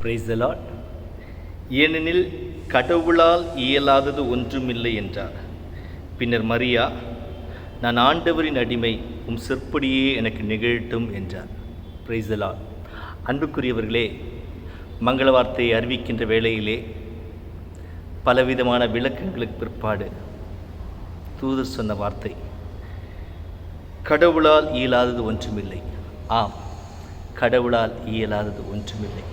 Price ஏனெனில் கடவுளால் இயலாதது ஒன்றுமில்லை என்றார். பின்னர் மரியா நான் ஆண்டவரின் அடிமை உம் சிற்படியே எனக்கு நிகழட்டும் என்றார். பிரைஸ் அன்புக்குரியவர்களே மங்கள வார்த்தையை அறிவிக்கின்ற வேளையிலே பலவிதமான விளக்கங்களுக்கு பிற்பாடு தூதர் சொன்ன வார்த்தை கடவுளால் இயலாதது ஒன்றுமில்லை. ஆம் கடவுளால் இயலாதது ஒன்றுமில்லை.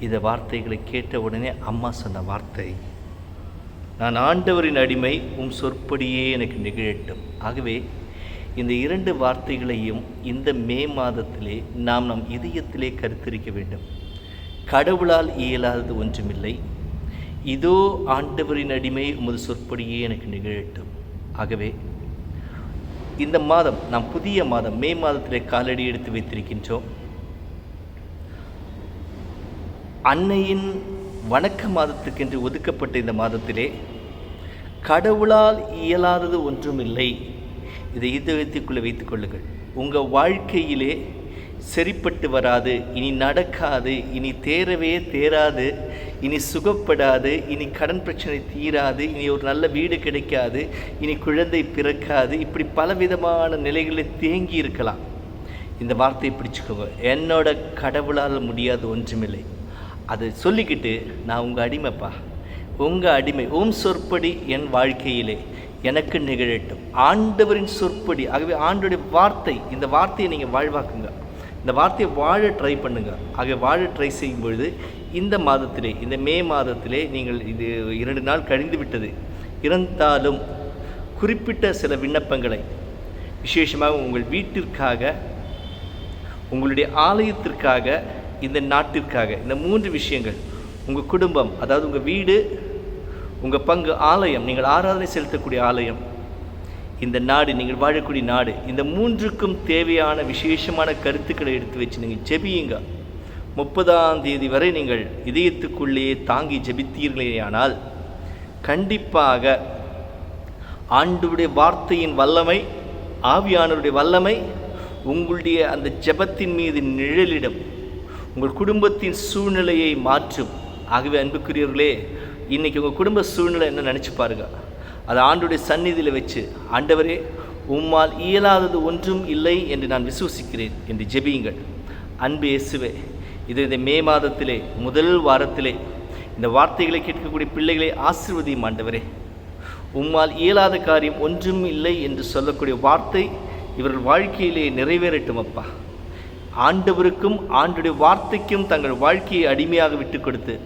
இந்த வார்த்தைகளை கேட்ட உடனே அம்மா சொன்ன வார்த்தை நான் ஆண்டவரின் அடிமை உம் சொற்படியே எனக்கு நிகழட்டும். ஆகவே இந்த இரண்டு வார்த்தைகளையும் இந்த மே மாதத்திலே நாம் நம் இதயத்திலே கருத்திருக்க வேண்டும். கடவுளால் இயலாதது ஒன்றுமில்லை. இதோ ஆண்டவரின் அடிமை உமது சொற்படியே எனக்கு நிகழட்டும். ஆகவே இந்த மாதம் நாம் புதிய மாதம் மே மாதத்திலே காலடி எடுத்து வைத்திருக்கின்றோம். அன்னையின் வணக்க மாதத்துக்கென்று ஒதுக்கப்பட்ட இந்த மாதத்திலே கடவுளால் இயலாதது ஒன்றுமில்லை. இதை இதயத்துக்குள்ளே வைத்துக் கொள்ளுங்கள். உங்கள் வாழ்க்கையிலே சரிப்பட்டு வராது இனி நடக்காது இனி தேரவே தேராது இனி சுகப்படாது இனி கடன் பிரச்சனை தீராது இனி ஒரு நல்ல வீடு கிடைக்காது இனி குழந்தை பிறக்காது இப்படி பலவிதமான நிலைகளில் தேங்கி இருக்கலாம். இந்த வார்த்தையை பிடிச்சுக்கோங்க. என்னோட கடவுளால் முடியாது ஒன்றுமில்லை. அதை சொல்லிக்கிட்டு நான் உங்கள் அடிமைப்பா. உங்கள் அடிமை உம் சொற்படி என் வாழ்க்கையிலே எனக்கு நிகழட்டும். ஆண்டவரின் சொற்படி. ஆகவே ஆண்டுடைய வார்த்தை இந்த வார்த்தையை நீங்கள் வாழ்வாக்குங்க. இந்த வார்த்தையை வாழ ட்ரை பண்ணுங்க. ஆகவே வாழ ட்ரை செய்யும் பொழுது இந்த மாதத்திலே இந்த மே மாதத்திலே நீங்கள் இது இரண்டு நாள் கழிந்து விட்டது. இருந்தாலும் குறிப்பிட்ட சில விண்ணப்பங்களை விசேஷமாக உங்கள் வீட்டிற்காக உங்களுடைய ஆலயத்திற்காக இந்த நாட்டிற்காக இந்த மூன்று விஷயங்கள் உங்கள் குடும்பம் அதாவது உங்கள் வீடு உங்கள் பங்கு ஆலயம் நீங்கள் ஆராதனை செலுத்தக்கூடிய ஆலயம் இந்த நாடு நீங்கள் வாழக்கூடிய நாடு இந்த மூன்றுக்கும் தேவையான விசேஷமான கருத்துக்களை எடுத்து வச்சு நீங்கள் ஜெபியுங்க. முப்பதாம் தேதி வரை நீங்கள் இதயத்துக்குள்ளேயே தாங்கி ஜெபித்தீர்களேயானால் கண்டிப்பாக ஆண்டுடைய வார்த்தையின் வல்லமை ஆவியானவருடைய வல்லமை உங்களுடைய அந்த ஜெபத்தின் மீது நிழலிடும். உங்கள் குடும்பத்தின் சூழ்நிலையை மாற்றும். ஆகவே அன்புக்குரியவர்களே இன்றைக்கி உங்கள் குடும்ப சூழ்நிலை என்ன நினச்சி பாருங்க. அதை ஆண்டுடைய சந்நிதியில் வச்சு ஆண்டவரே உம்மால் இயலாதது ஒன்றும் இல்லை என்று நான் விசுவசிக்கிறேன் என்று ஜெபியுங்கள். அன்பு இயேசுவே இது இந்த மே மாதத்திலே முதல் வாரத்திலே இந்த வார்த்தைகளை கேட்கக்கூடிய பிள்ளைகளை ஆசிர்வதியும் ஆண்டவரே. உம்மால் இயலாத காரியம் ஒன்றும் இல்லை என்று சொல்லக்கூடிய வார்த்தை இவர்கள் வாழ்க்கையிலே நிறைவேறட்டும் அப்பா. ஆண்டவருக்கும் ஆண்டுடைய வார்த்தைக்கும் தங்கள் வாழ்க்கையை அடிமையாக விட்டு கொடுத்து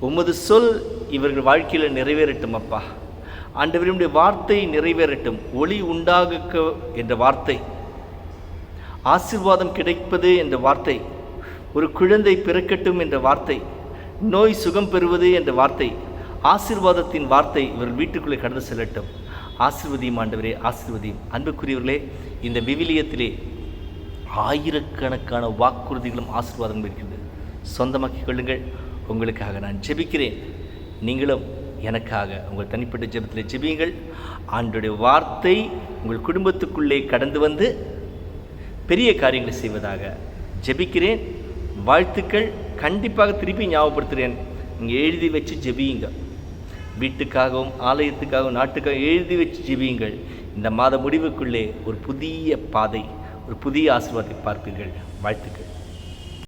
உமது சொல் இவர்கள் வாழ்க்கையில் நிறைவேறட்டும் அப்பா. ஆண்டவருடைய வார்த்தை நிறைவேறட்டும். ஒளி உண்டாக என்ற வார்த்தை. ஆசிர்வாதம் கிடைப்பது என்ற வார்த்தை. ஒரு குழந்தை பிறக்கட்டும் என்ற வார்த்தை. நோய் சுகம் பெறுவது என்ற வார்த்தை. ஆசிர்வாதத்தின் வார்த்தை இவர்கள் வீட்டுக்குள்ளே கடந்து செல்லட்டும். ஆசிர்வதியும் ஆண்டவரே ஆசிர்வதியும். அன்புக்குரியவர்களே இந்த விவிலியத்திலே ஆயிரக்கணக்கான வாக்குறுதிகளும் ஆசீர்வாதம் இருக்கிறது சொந்தமாக்கிக் கொள்ளுங்கள். உங்களுக்காக நான் ஜெபிக்கிறேன். நீங்களும் எனக்காக உங்கள் தனிப்பட்ட ஜெபத்தில் ஜெபியுங்கள். ஆண்டுடைய வார்த்தை உங்கள் குடும்பத்துக்குள்ளே கடந்து வந்து பெரிய காரியங்களை செய்வதாக ஜெபிக்கிறேன். வாழ்த்துக்கள். கண்டிப்பாக திருப்பி ஞாபகப்படுத்துகிறேன். நீங்கள் எழுதி வச்சு ஜெபியுங்க. வீட்டுக்காகவும் ஆலயத்துக்காகவும் நாட்டுக்காகவும் எழுதி வச்சு ஜெபியுங்கள். இந்த மாத முடிவுக்குள்ளே ஒரு புதிய பாதை ஒரு புதிய ஆசீர்வாதத்தை பார்ப்பீர்கள். வாழ்த்துக்கள்.